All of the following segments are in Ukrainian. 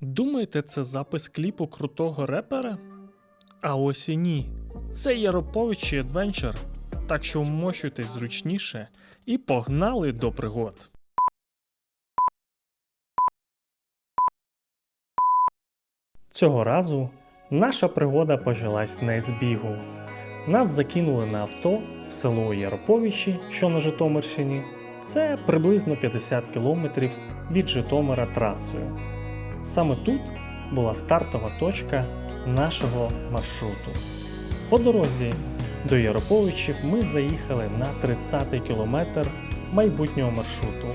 Думаєте, це запис кліпу крутого репера? А ось і ні. Це Яроповичі Adventure. Так що вмощуйтесь зручніше і погнали до пригод. Цього разу наша пригода почалась не з бігу. Нас закинули на авто в село Яроповичі, що на Житомирщині. Це приблизно 50 кілометрів від Житомира трасою. Саме тут була стартова точка нашого маршруту. По дорозі до Яроповичів ми заїхали на 30-й кілометр майбутнього маршруту,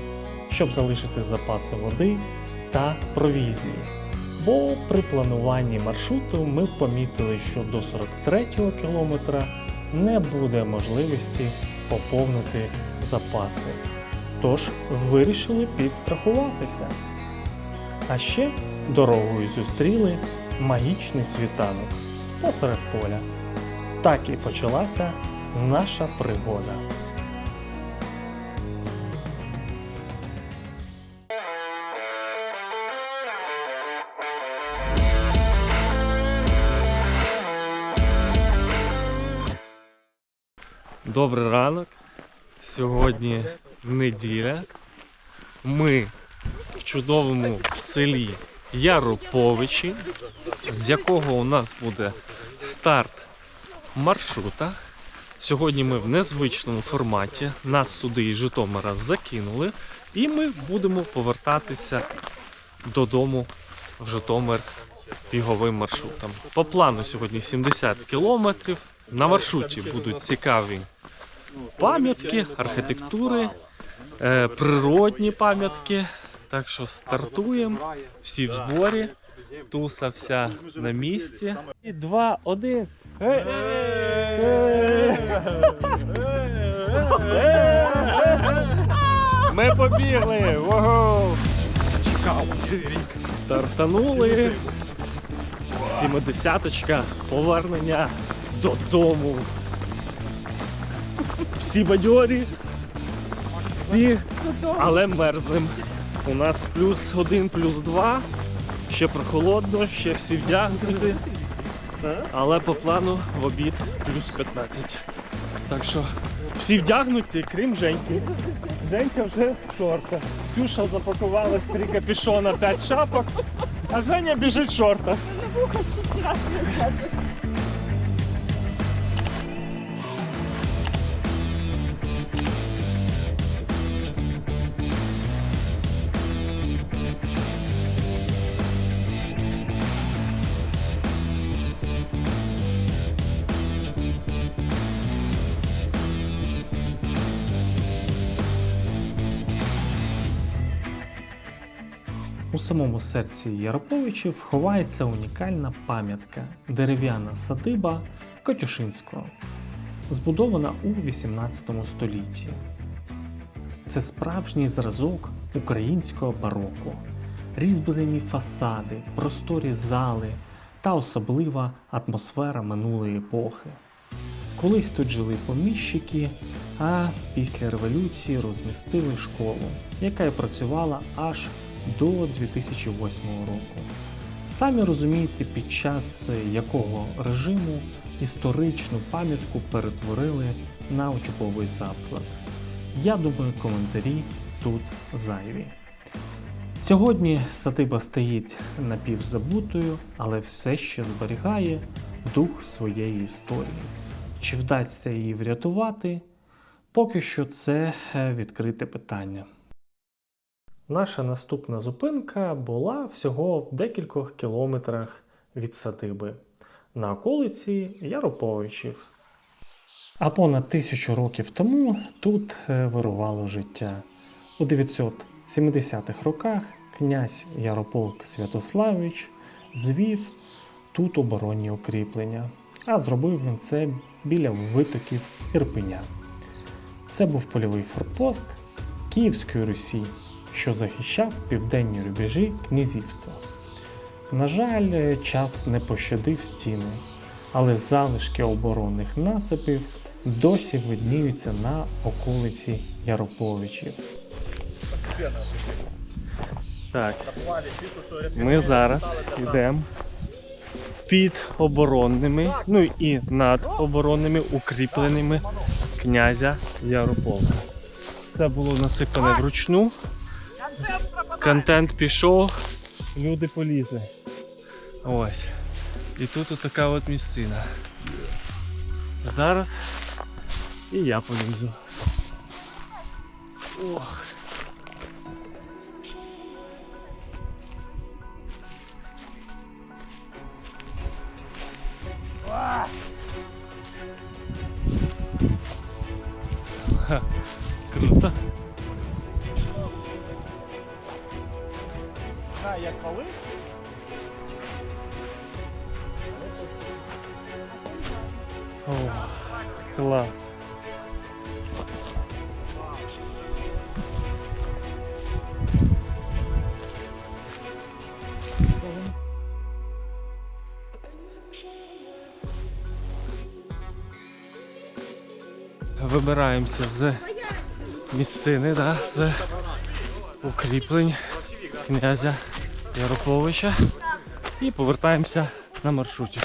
щоб залишити запаси води та провізії. Бо при плануванні маршруту ми помітили, що до 43-го кілометра не буде можливості поповнити запаси. Тож вирішили підстрахуватися. А ще дорогою зустріли магічний світанок посеред поля. Так і почалася наша пригода. Добрий ранок. Сьогодні неділя. Ми в чудовому селі Яроповичі, з якого у нас буде старт маршрута. Сьогодні ми в незвичному форматі. Нас сюди із Житомира закинули, і ми будемо повертатися додому в Житомир біговим маршрутом. По плану сьогодні 70 кілометрів. На маршруті будуть цікаві пам'ятки, архітектури, е, природні пам'ятки. Так що стартуємо, всі в зборі, туса вся на місці. І два, один. Ми побігли! Вого! Стартанули. Сімидесяточка, повернення додому. Всі бадьорі, всі, але мерзнем. У нас плюс один, плюс два. Ще прохолодно, ще всі вдягнуті. Але по плану в обід плюс 15. Так що всі вдягнуті, крім Женьки. Женька вже в шортах. Ксюша запакувала в три капюшона 5 шапок, а Женя біжить в шортах. У самому серці Яроповичів ховається унікальна пам'ятка дерев'яна садиба Котюшинського, збудована у 18 столітті. Це справжній зразок українського бароко, різьблені фасади, просторі зали та особлива атмосфера минулої епохи. Колись тут жили поміщики, а після революції розмістили школу, яка й працювала аж до 2008 року. Самі розумієте, під час якого режиму історичну пам'ятку перетворили на учбовий заклад. Я думаю, коментарі тут зайві. Сьогодні садиба стоїть напівзабутою, але все ще зберігає дух своєї історії. Чи вдасться її врятувати? Поки що це е, відкрите питання. Наша наступна зупинка була всього в декількох кілометрах від садиби на околиці Яроповичів. А понад тисячу років тому тут е, вирувало життя. У 970-х роках князь Ярополк Святославич звів тут оборонні укріплення, а зробив він це біля витоків Ірпеня. Це був польовий форпост Київської Русі, що захищав південні рубежі князівства. На жаль, час не пощадив стіни, але залишки оборонних насипів досі видніються на околиці Яроповичів. Так, ми зараз йдемо під оборонними, ну і над оборонними укріпленими князя Ярополка. Все було насипане вручну. Контент пішов, люди полізли. Ось. І тут така от місцина. Зараз і я полізу. Ох. Вибираємося з місцини, да, з укріплень князя Яроповича і повертаємося на маршруті.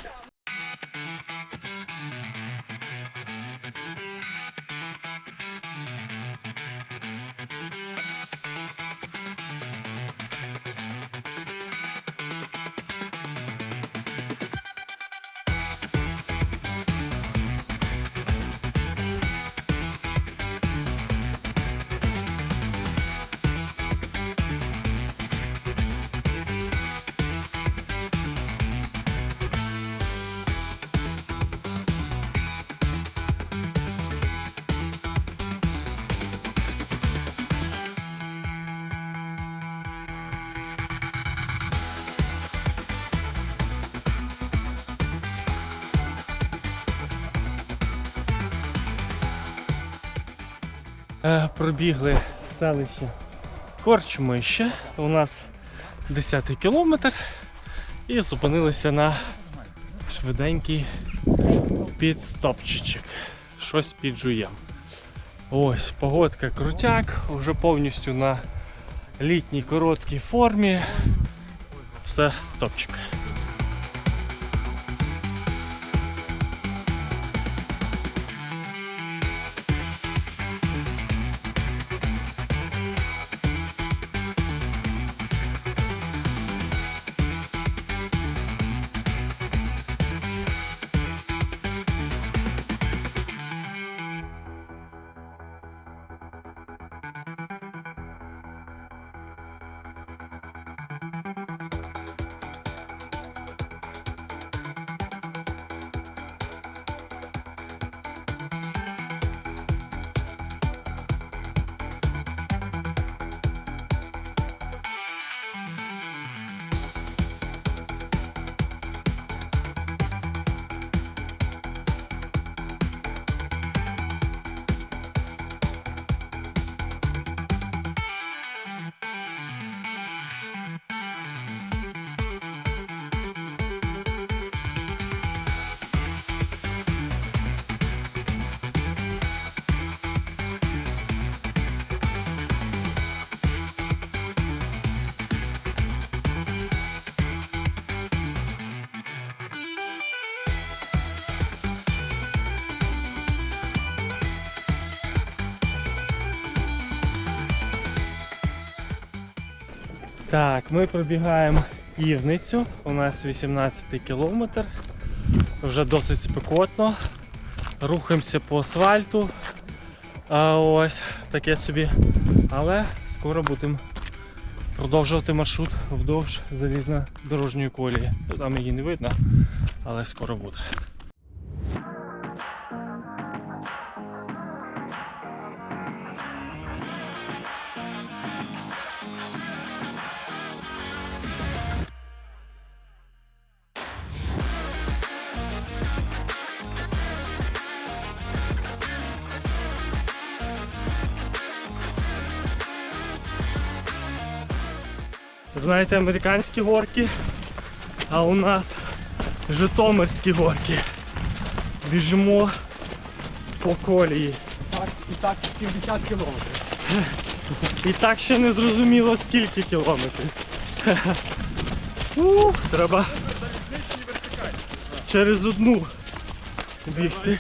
Пробігли селище Корчмище. У нас 10 кілометр. І зупинилися на швиденький підстопчичок. Щось піджуєм. Ось, погодка крутяк, вже повністю на літній короткій формі. Все топчик. Так, ми пробігаємо Івницю. У нас 18 кілометр. Вже досить спекотно. Рухаємося по асфальту. А ось таке собі. Але скоро будемо продовжувати маршрут вдовж залізнодорожньої колії. Ну, Там її не видно, але скоро буде. Знаєте, американські горки, а у нас Житомирські горки. Біжимо по колії. Так, і так 70 кілометрів. І так ще не зрозуміло скільки кілометрів. Ух, треба через одну бігти.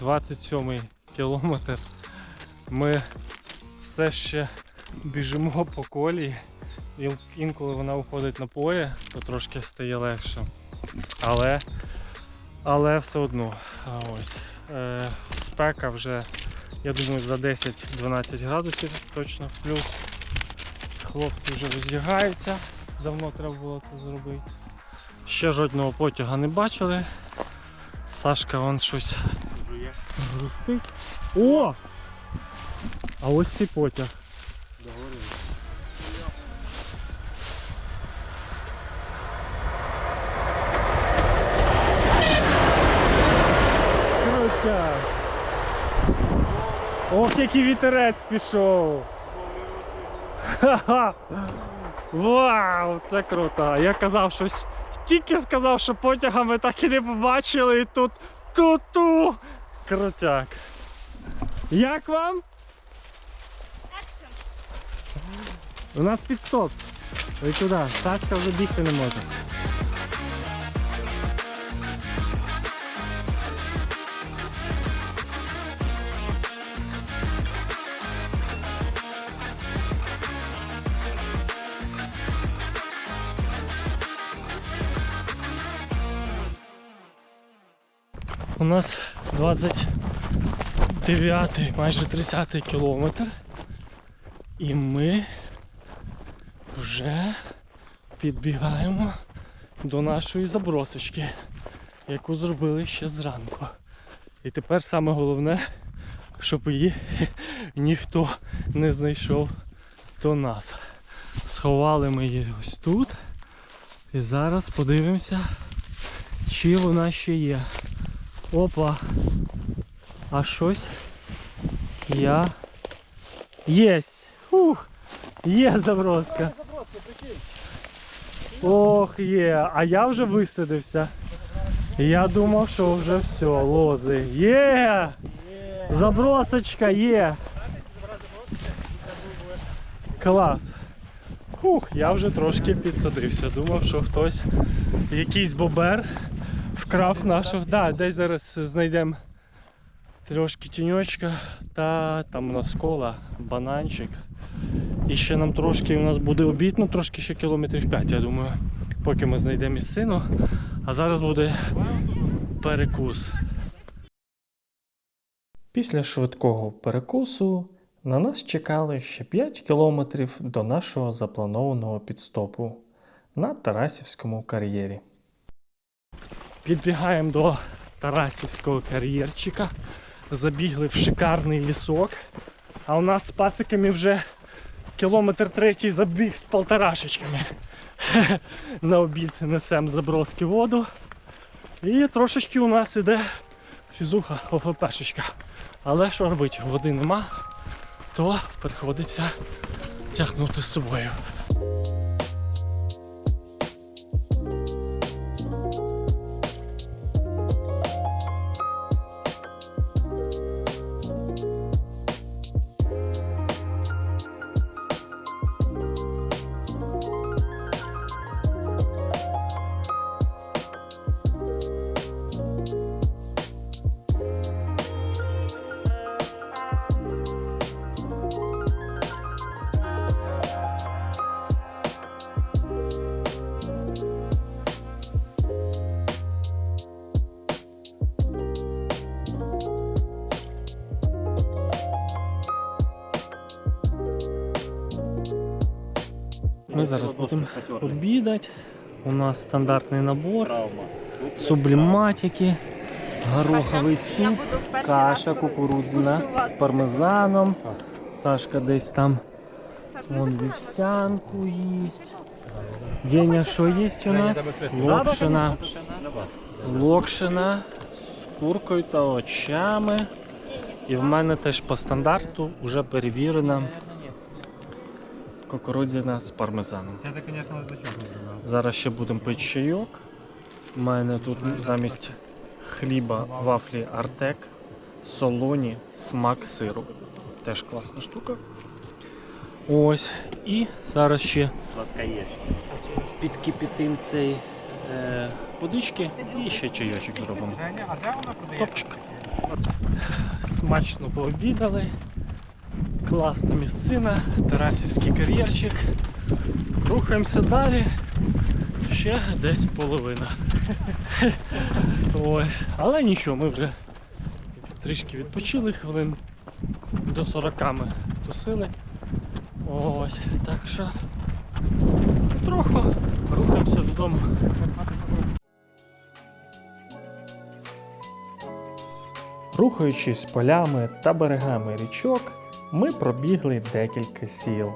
Двадцять сьомий кілометр. Ми все ще біжимо по колії. Ін- Інколи вона уходить на поле, то трошки стає легше. Але, але все одно. Ось. Е, спека вже, я думаю, за 10-12 градусів точно плюс. Хлопці вже роздягаються. Давно треба було це зробити. Ще жодного потяга не бачили. Сашка вон щось грустить. О! А ось і потяг. Крутяк. Ох, який вітерець пішов. Ха-ха. Вау, це круто. Я казав щось. Тільки сказав, що потяга ми так і не побачили, і тут ту-ту. Крутяк. Як вам? У нас підстоп. Ви куди? Сашка вже бігти не може. У нас 29, майже 30 кілометр. І ми вже підбігаємо до нашої забросочки, яку зробили ще зранку. І тепер саме головне, щоб її ніхто не знайшов до нас. Сховали ми її ось тут. І зараз подивимося, чи вона ще є. Опа. А щось я. Єсть! Фух! Є заброска. Ох, є. А я вже висадився. Я думав, що вже все, лози. Є! Забросочка є. Клас. Фух, я вже трошки підсадився. Думав, що хтось, якийсь бобер вкрав нашого. Да, десь зараз знайдемо трошки тіньочка та там у нас кола, бананчик. І ще нам трошки у нас буде обід, ну трошки ще кілометрів 5, я думаю, поки ми знайдемо місцину. А зараз буде перекус. Після швидкого перекусу на нас чекали ще 5 кілометрів до нашого запланованого підстопу на Тарасівському кар'єрі. Підбігаємо до Тарасівського кар'єрчика. Забігли в шикарний лісок. А у нас з пациками вже кілометр третій забіг з полторашечками. На обід несемо заброски воду. І трошечки у нас іде фізуха ОФПшечка. Але що робити, води нема, то приходиться тягнути з собою. Зараз будемо обідати. У нас стандартний набор, субліматики, гороховий суп, каша кукурудзяна з пармезаном. Сашка десь там вон вівсянку їсть. Деня, що є у нас? Локшина. Локшина з куркою та очами. І в мене теж по стандарту вже перевірена кукурудзяна з пармезаном. Я так, звісно. Зараз ще будемо пити чайок. У мене тут замість хліба вафлі Артек, солоні, смак сиру. Теж класна штука. Ось. І зараз ще підкипітим цей е, водички і ще чайочок зробимо. Топчик. Смачно пообідали. Класна місцина, Тарасівський кар'єрчик. Рухаємося далі. Ще десь половина. Ось. Але нічого, ми вже трішки відпочили хвилин до 40 ми тусили. Ось. Так що трохи рухаємося додому. Рухаючись полями та берегами річок, ми пробігли декілька сіл,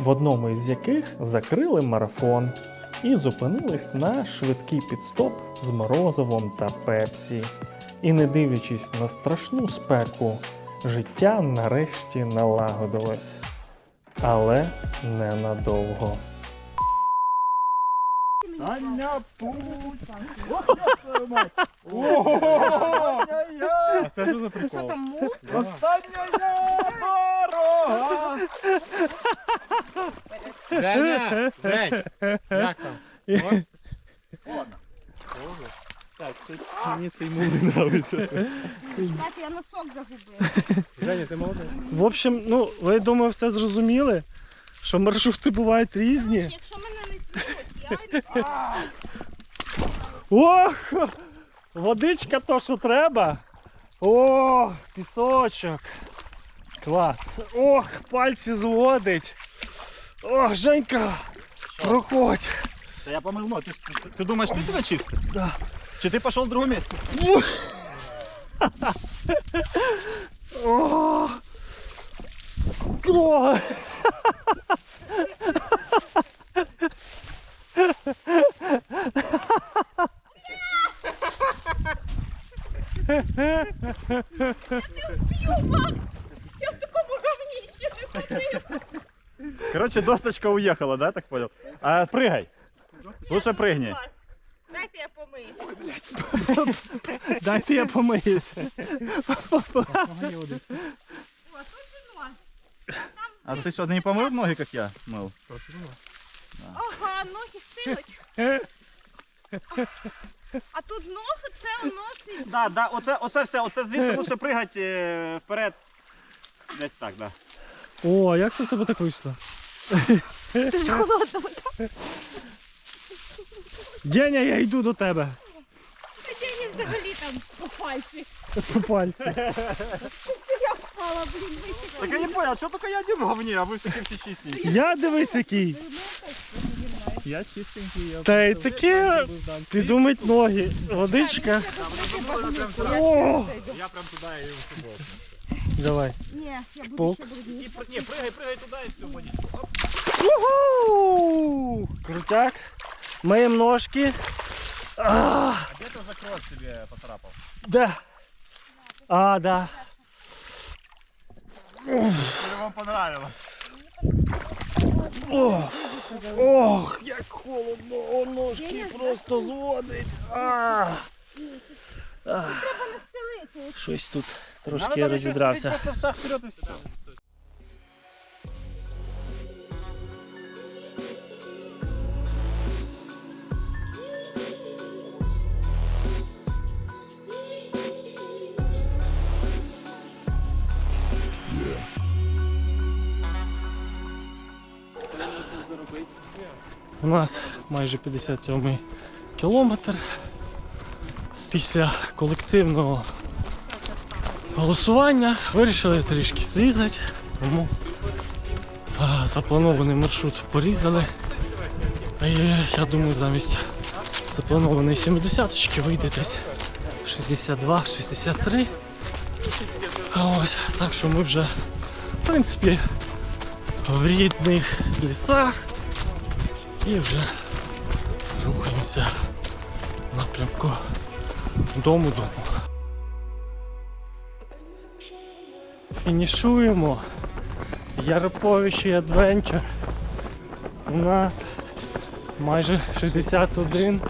в одному із яких закрили марафон і зупинились на швидкий підстоп з морозивом та пепсі. І не дивлячись на страшну спеку, життя нарешті налагодилось. Але ненадовго. Таня путь! Ого! А це що за прикол? Що там мул? Остання дорога! Женя! Жень! Як там? Так, щось мені цей мул не нравиться. Чекайте, я носок загубила. Женя, ти молодець. В общем, ну, ви думаю, все зрозуміли, що маршрути бувають різні. Якщо мене не з'їдуть, я Ох! Водичка то, що треба. О, пісочок. Клас. Ох, пальці зводить. Ох, Женька, проходь. Да я помыл ноги. Ты, ты- ты думаешь, ты себя чистый? Да. Че ты пошел в другом месте? Короче, досточка уехала, да, так понял? А прыгай. Лучше прыгни. Дайте я помию. Дайте я помиюся. О, тут вино. А ты что, ты не помыл ноги, как я мыл? Ага, ноги стинуть. А тут знову це воно ці. Да, да, оце, оце все, оце звідти лучше пригати е, вперед. Десь так, да. О, як це в тебе так вийшло? Дуже холодно. Деня, я йду до тебе. Сидіння взагалі там по пальці. По пальці. Я впала, блін, висіла. Так я не понял, що тільки я один в говні, а ви всі всі чистенькі. Я дивись який. Я чистенький, я Та й таке підумать ноги. Водичка. О! Я прям туди і в Давай. Ні, я буду ще брудніше. Ні, пригай, пригай туди і все, водіть. Уху! Крутяк. Миємо ножки. А, А де ти закрот да. А, да. Или вам понравилось? Ох, ох, як холодно, о, ножки просто зводить. А. А. Щось тут Надо трошки там розідрався. Просто в шаг вперед і все. У нас майже 57 кілометр. Після колективного голосування вирішили трішки зрізати, тому запланований маршрут порізали. І я думаю, замість запланованої 70 вийде десь 62-63. А Ось, так що ми вже, в принципі, в рідних лісах. І вже рухаємося напрямку дому дому. Фінішуємо. Яроповичі Адвенчер. У нас майже 61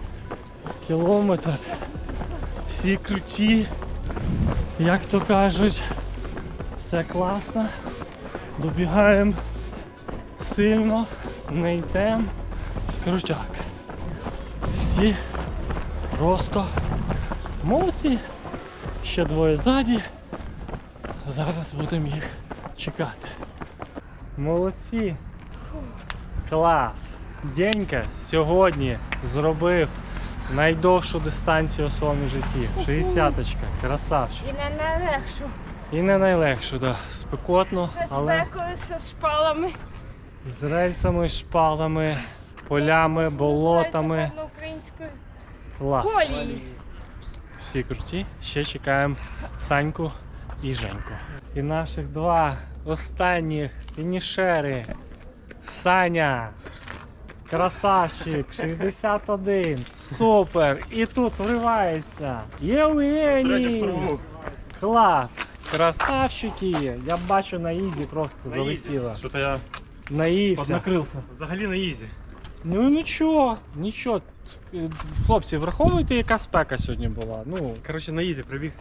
кілометр. Всі круті, як то кажуть, все класно. Добігаємо сильно, не йдемо. Крутяк. Всі просто молодці. Ще двоє ззаді. Зараз будемо їх чекати. Молодці. Клас. Денька сьогодні зробив найдовшу дистанцію у своєму житті. 60-очка. Красавчик. І не найлегшу. І не найлегшу, да. Спекотно, але спекою, зі шпалами. з рельсами, шпалами, полями, болотами. Українською. Клас. Колії. Всі круті. Ще чекаємо Саньку і Женьку. І наших два останніх фінішери. Саня. Красавчик, 61. Супер. І тут вривається. Євгеній. Клас. Красавчики. Я бачу на ізі просто залетіло. Що-то я Наївся. поднакрився. Взагалі на ізі. Ну нічого, нічого. Е, Хлопці, враховуйте, яка спека сьогодні була. Ну, Коротше, на прибіг.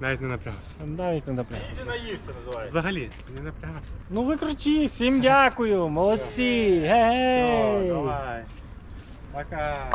навіть не напрягався. навіть не напрягся. Ізі наївся називається. Взагалі, не напрягався. Ну ви круті, всім дякую, молодці. Гей! Все, давай. Пока.